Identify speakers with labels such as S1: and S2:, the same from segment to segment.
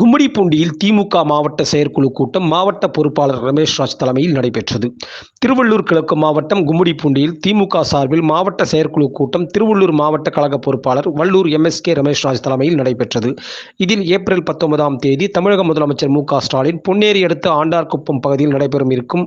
S1: கும்மிடிப்பூண்டியில் திமுக மாவட்ட செயற்குழு கூட்டம் மாவட்ட பொறுப்பாளர் ரமேஷ் ராஜ் தலைமையில் நடைபெற்றது. திருவள்ளூர் கிழக்கு மாவட்டம் கும்மிடிப்பூண்டியில் திமுக சார்பில் மாவட்ட செயற்குழு கூட்டம் திருவள்ளூர் மாவட்ட கழக பொறுப்பாளர் வள்ளூர் எம்எஸ்கே ரமேஷ் ராஜ் தலைமையில் நடைபெற்றது. இதில் ஏப்ரல் பத்தொன்பதாம் தேதி தமிழக முதலமைச்சர் மு க ஸ்டாலின் பொன்னேரி அடுத்த ஆண்டார்குப்பம் பகுதியில் நடைபெறும் இருக்கும்.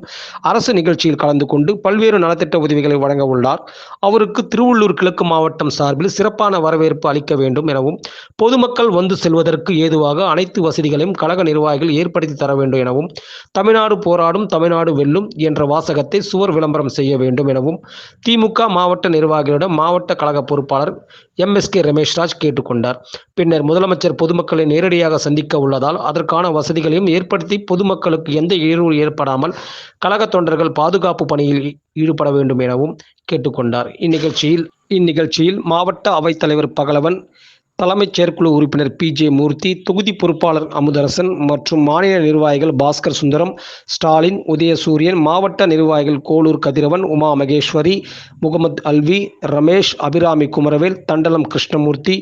S1: அரசு நிகழ்ச்சியில் கலந்து கொண்டு பல்வேறு நலத்திட்ட உதவிகளை வழங்க உள்ளார். அவருக்கு திருவள்ளூர் கிழக்கு மாவட்டம் சார்பில் சிறப்பான வரவேற்பு அளிக்க வேண்டும் எனவும் பொதுமக்கள் வந்து செல்வதற்கு ஏதுவாக அனைத்து வசதிகளையும் கழக நிர்வாகிகள் ஏற்படுத்தி தர வேண்டும் எனவும் தமிழ்நாடு போராடும் தமிழ்நாடு வெல்லும் என்ற வாசகத்தை சுவர் விளம்பரம் செய்ய வேண்டும் எனவும் திமுக மாவட்ட நிர்வாகிகளிடம் மாவட்ட கழக பொறுப்பாளர் எம்எஸ்கே ரமேஷ்ராஜ் கேட்டுக்கொண்டார் பின்னர் முதலமைச்சர் பொதுமக்களை நேரடியாக சந்திக்க உள்ளதால் அதற்கான வசதிகளையும் ஏற்படுத்தி பொதுமக்களுக்கு எந்த இடையூறு ஏற்படாமல் கழக தொண்டர்கள் பாதுகாப்பு பணியில் ஈடுபட வேண்டும் எனவும் கேட்டுக்கொண்டார் இந்நிகழ்ச்சியில் இந்நிகழ்ச்சியில் மாவட்ட அவைத்தலைவர் பகலவன் தலைமைச் செயற்குழு உறுப்பினர் பி ஜே மூர்த்தி தொகுதி பொறுப்பாளர் அமுதரசன் மற்றும் மாநில நிர்வாகிகள் பாஸ்கர் சுந்தரம் ஸ்டாலின் உதயசூரியன் மாவட்ட நிர்வாகிகள் கோலூர் கதிரவன் உமா மகேஸ்வரி முகமது அல்வி ரமேஷ் அபிராமி குமரவேல் தண்டலம் கிருஷ்ணமூர்த்தி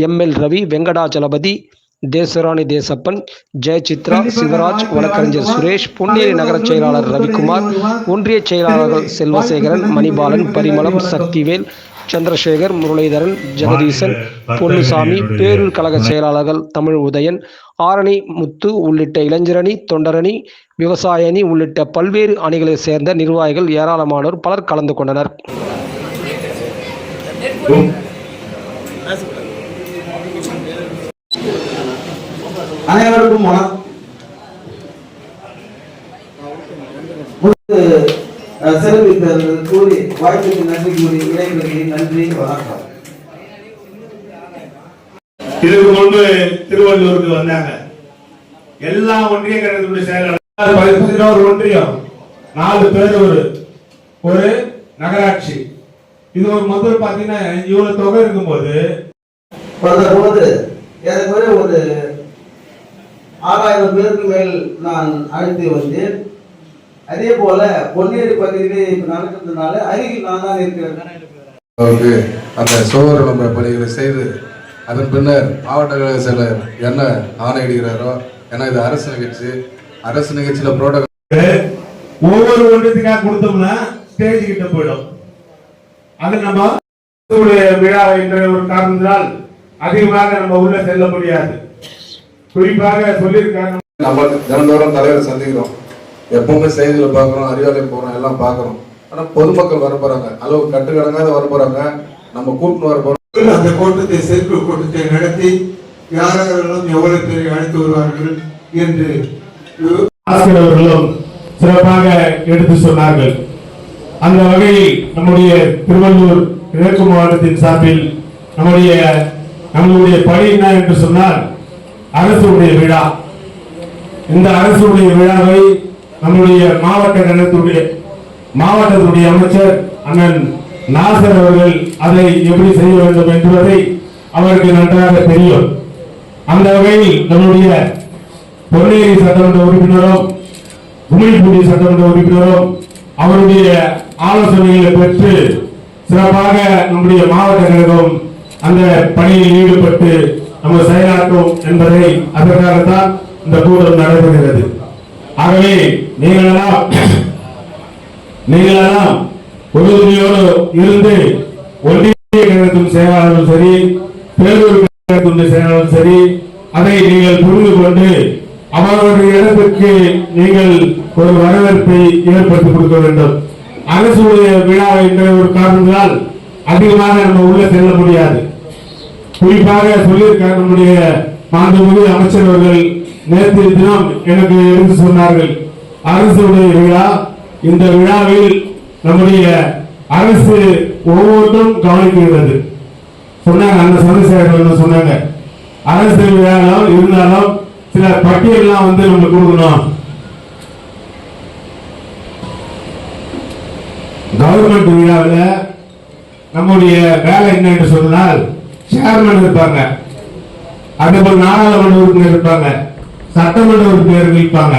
S1: எம்எல் ரவி வெங்கடாஜலபதி தேசராணி தேசப்பன் ஜெயசித்ரா சிவராஜ் வழக்கறிஞர் சுரேஷ் பொன்னேரி நகர செயலாளர் ரவிக்குமார் ஒன்றிய செயலாளர்கள் செல்வசேகரன் மணிபாலன் பரிமளம் சக்திவேல் சந்திரசேகர் முரளிதரன் ஜெகதீசன் பொன்னுசாமி பேரூர் கழக செயலாளர்கள் தமிழ் உதயன் ஆரணி முத்து உள்ளிட்ட இளைஞரணி தொண்டரணி விவசாய அணி உள்ளிட்ட பல்வேறு அணிகளைச் சேர்ந்த நிர்வாகிகள் ஏராளமானோர் பலர் கலந்து கொண்டனர்.
S2: அனைவருக்கும் வணக்கம் முன்பு, சிறப்பித்தவர்கள் கூறி வாய்ப்புக்கு நன்றி கூறி இடைவெளியை நன்றி வணக்கம்.
S3: இதுக்கு முன்பு திருவள்ளூருக்கு வந்தாங்க. எல்லா ஒன்றிய கழகத்துடைய செயலாளர். பதி- பதினோரு ஒன்றியம். நாலு பேரூர் ஒரு நகராட்சி. இது ஒரு முதல் பாத்தீங்கன்னா இவ்வளவு தொகை இருக்கும்போது
S2: போது ஏறக்குறைய ஒரு ஆறாயிரம் பேருக்கு மேல் நான் அழைத்து வந்தேன். அதே போல பொன்னேரி பகுதியிலே இப்ப நடக்கிறதுனால அருகில் நான் தான் இருக்கிறேன்.
S4: அவருக்கு அந்த சுவர் விளம்பர பணிகளை செய்து அதன் பின்னர் மாவட்ட கழக செயலர் என்ன ஆணையிடுகிறாரோ ஏன்னா இது அரசு நிகழ்ச்சி அரசு நிகழ்ச்சியில புரோட்டோகால்
S3: ஒவ்வொரு ஒன்றியத்துக்காக கொடுத்தோம்னா ஸ்டேஜ் கிட்ட போயிடும். அது நம்ம விழா என்ற ஒரு காரணத்தினால் அதிகமாக நம்ம உள்ள செல்ல முடியாது. குறிப்பாக சொல்லியிருக்காங்க.
S4: நம்ம தினந்தோறும் தலைவரை சந்திக்கிறோம். எப்பவுமே செய்தியில பார்க்குறோம் அறிவாலயம் போறோம் எல்லாம் பார்க்குறோம். ஆனா பொதுமக்கள் வர போறாங்க. அளவு கட்டுக்கடங்காத வர போறாங்க. நம்ம கூட்டின்னு வர போறோம்.
S5: அந்த கூட்டத்தை செயற்குழு கூட்டத்தை நடத்தி யாரெல்லாம் எவ்வளவு பேரை அழைத்து வருவார்கள் என்று
S3: ஆசிரியர் அவர்களும் சிறப்பாக எடுத்து சொன்னார்கள். அந்த வகையில் நம்முடைய திருவள்ளூர் கிழக்கு மாவட்டத்தின் சார்பில் நம்முடைய நம்மளுடைய பணி என்ன என்று சொன்னால் அரசுடைய விழா. இந்த அரசுடைய விழாவை நம்முடைய மாவட்ட நிலத்துடைய மாவட்டத்துடைய அமைச்சர் அண்ணன் நாசர் அவர்கள் அதை எப்படி செய்ய வேண்டும் என்பதை அவருக்கு நன்றாக தெரியும். அந்த வகையில் நம்முடைய பொன்னேரி சட்டமன்ற உறுப்பினரும் கும்மிடிப்பூண்டி சட்டமன்ற உறுப்பினரும் அவருடைய ஆலோசனைகளை பெற்று சிறப்பாக நம்முடைய மாவட்ட கழகம் அந்த பணியில் ஈடுபட்டு நம்ம செயலாற்றும் என்பதை அதற்காகத்தான் இந்த கூட்டம் நடைபெறுகிறது. ஆகவே நீங்களெல்லாம் நீங்களெல்லாம் உறுதுணையோடு இருந்து ஒன்றிய கழகத்தின் செயலாளர்கள் சரி பேரூர் கழகத்தின் செயலாளர்கள் சரி அதை நீங்கள் புரிந்து கொண்டு அவர்களுடைய இடத்திற்கு நீங்கள் ஒரு வரவேற்பை ஏற்படுத்தி கொடுக்க வேண்டும். அரசுடைய விழா என்ற ஒரு காரணத்தால் அதிகமாக நம்ம உள்ள செல்ல முடியாது. குறிப்பாக சொல்லியிருக்கார் நம்முடைய மாண்புமிகு அமைச்சர் அவர்கள் நேற்று தினம் எனக்கு எடுத்து சொன்னார்கள். அரசுடைய விழா. இந்த விழாவில் நம்முடைய அரசு ஒவ்வொன்றும் கவனிக்கிறது. சொன்னாங்க அந்த சந்திரசேகர் சொன்னாங்க அரசு விழாவில் இருந்தாலும் சில பட்டியல்லாம் வந்து நம்ம கொடுக்கணும். கவர்மெண்ட் விழாவில் நம்முடைய வேலை என்ன என்று சொன்னால் சேர்மன் இருப்பாங்க. அதேபோல் நாடாளுமன்ற உறுப்பினர் இருப்பாங்க. சட்டமன்ற உறுப்பினர்கள் இருப்பாங்க.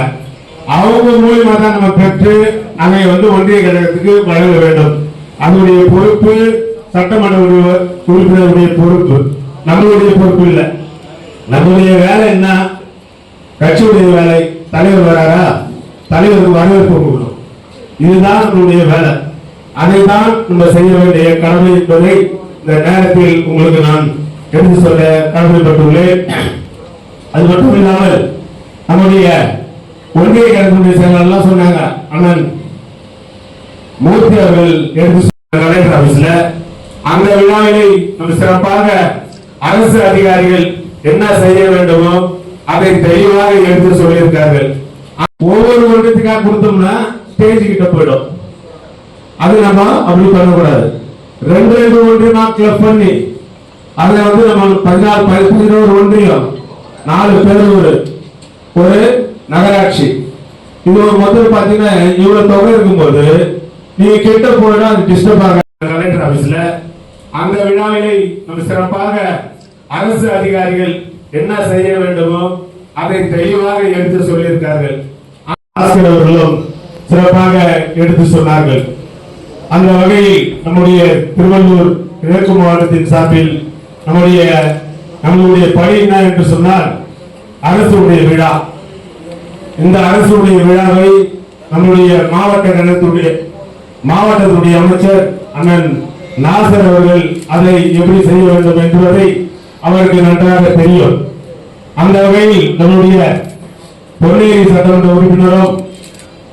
S3: அவங்க மூலியமா தான் நம்ம பெற்று அதை வந்து ஒன்றிய கழகத்துக்கு வழங்க வேண்டும். அதனுடைய பொறுப்பு சட்டமன்ற உறுப்பினருடைய பொறுப்பு. நம்மளுடைய பொறுப்பு இல்லை. நம்முடைய வேலை என்ன? கட்சியுடைய வேலை. தலைவர் வராரா? தலைவருக்கு வரவேற்பு கொடுக்கணும். இதுதான் நம்முடைய வேலை. அதை தான் நம்ம செய்ய வேண்டிய கடமை என்பதை இந்த நேரத்தில் உங்களுக்கு நான் எடுத்து சொல்ல கடமைப்பட்டுள்ளேன். அது மட்டும் இல்லாமல் நம்முடைய ஒன்றிய கழகத்துடைய செயலாளர்லாம் சொன்னாங்க. அண்ணன் மூர்த்தி அவர்கள் எடுத்து கலெக்டர் ஆபீஸ்ல. அந்த விழாவினை நம்ம சிறப்பாக அரசு அதிகாரிகள் என்ன செய்ய வேண்டுமோ அதை தெளிவாக எடுத்து சொல்லியிருக்கார்கள். ஒவ்வொரு வருடத்துக்காக கொடுத்தோம்னா ஸ்டேஜ் கிட்ட போயிடும். அது நம்ம அப்படி பண்ணக்கூடாது. ரெண்டு ரெண்டு ஒன்றியமா கிளப் பண்ணி அதுல வந்து நம்ம பதினாறு பதினோரு ஒன்றியம் நாலு பேர் ஒரு நகராட்சி. இது ஒரு மொத்தம் பாத்தீங்கன்னா இவ்வளவு தொகை இருக்கும்போது நீங்க கெட்ட போனா அது டிஸ்டர்ப் ஆக கலெக்டர் ஆபீஸ்ல அந்த விழாவினை நம்ம சிறப்பாக அரசு அதிகாரிகள் என்ன செய்ய வேண்டுமோ அதை தெளிவாக எடுத்து சொல்லியிருக்கார்கள். ஆசிரியர் அவர்களும் சிறப்பாக எடுத்து சொன்னார்கள். அந்த வகையில் நம்முடைய திருவள்ளூர் கிழக்கு மாவட்டத்தின் சார்பில் நம்முடைய நம்மளுடைய பணி என்ன என்று சொன்னால் அரசுடைய விழா. இந்த அரசுடைய விழாவை நம்முடைய மாவட்ட கழகத்துடைய மாவட்டத்துடைய அமைச்சர் அண்ணன் நாசர் அவர்கள் அதை எப்படி செய்ய வேண்டும் என்பதை அவருக்கு நன்றாக தெரியும். அந்த வகையில் நம்முடைய பொன்னேரி சட்டமன்ற உறுப்பினரும்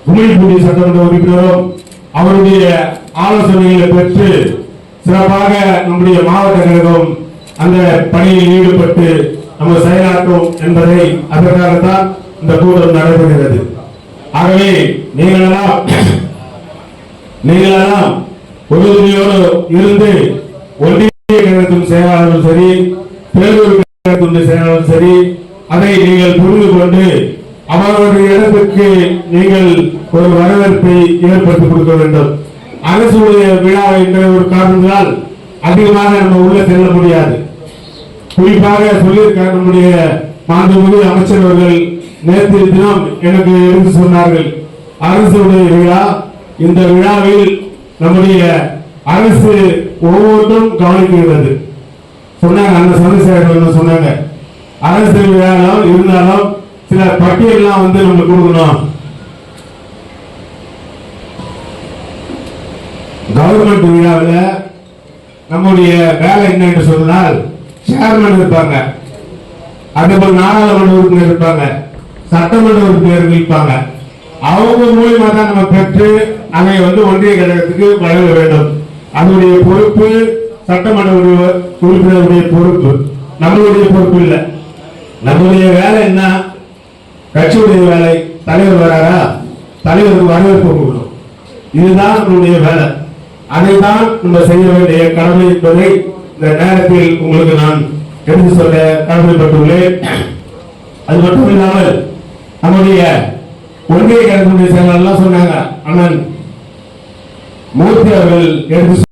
S3: குமிழ்பூண்டி சட்டமன்ற உறுப்பினரும் அவருடைய ஆலோசனைகளை பெற்று சிறப்பாக நம்முடைய மாவட்ட கழகம் அந்த பணியில் ஈடுபட்டு நம்ம செயலாற்றும் என்பதை அதற்காகத்தான் இந்த கூட்டம் நடைபெறுகிறது. ஆகவே நீங்களெல்லாம் நீங்களெல்லாம் உறுதியோடு இருந்து ஒன்றிய கழகத்தின் செயலாளரும் சரி பேரூர் கழகத்தின் செயலாளரும் சரி அதை நீங்கள் புரிந்து கொண்டு அவர்களுடைய இடத்துக்கு நீங்கள் ஒரு வரவேற்பை ஏற்படுத்தி கொடுக்க வேண்டும். அரசுடைய விழா என்ற ஒரு காரணத்தால் அதிகமாக நம்ம உள்ள செல்ல முடியாது. குறிப்பாக சொல்லியிருக்க நம்முடைய மாண்புமிகு அமைச்சர் அவர்கள் நேற்று தினம் எனக்கு எடுத்து சொன்னார்கள். அரசுடைய விழா இந்த விழாவில் நம்முடைய அரசு ஒவ்வொன்றும் கவனிக்கிறது. சொன்னாங்க அந்த சந்திரசேகர் சொன்னாங்க அரசு விழாவில் இருந்தாலும் சில பட்டியல்லாம் வந்து நம்ம கொடுக்கணும். கவர்மெண்ட் விழாவில் நம்முடைய வேலை என்ன என்று சொன்னால் சேர்மன் இருப்பாங்க. அதே போல் நாடாளுமன்ற உறுப்பினர் இருப்பாங்க. சட்டமன்ற உறுப்பினர்கள் இருப்பாங்க. அவங்க மூலியமா தான் நம்ம பெற்று அதை வந்து ஒன்றிய கழகத்துக்கு வழங்க வேண்டும். அதனுடைய பொறுப்பு சட்டமன்ற உறுப்பினருடைய பொறுப்பு. நம்மளுடைய பொறுப்பு இல்லை. நம்முடைய வேலை என்ன? கட்சியுடைய வேலை. தலைவர் வராரா? தலைவருக்கு வரவேற்பு கொடுக்கணும். இதுதான் நம்மளுடைய வேலை. அதை தான் நம்ம செய்ய வேண்டிய கடமை என்பதை இந்த நேரத்தில் உங்களுக்கு நான் எடுத்து சொல்ல கடமைப்பட்டுள்ளேன். அது மட்டும் இல்லாமல் நம்முடைய ஒன்றிய கழகத்தினுடைய செயலாளர்லாம் சொன்னாங்க. அண்ணன் மூர்த்தி அவர்கள் எடுத்து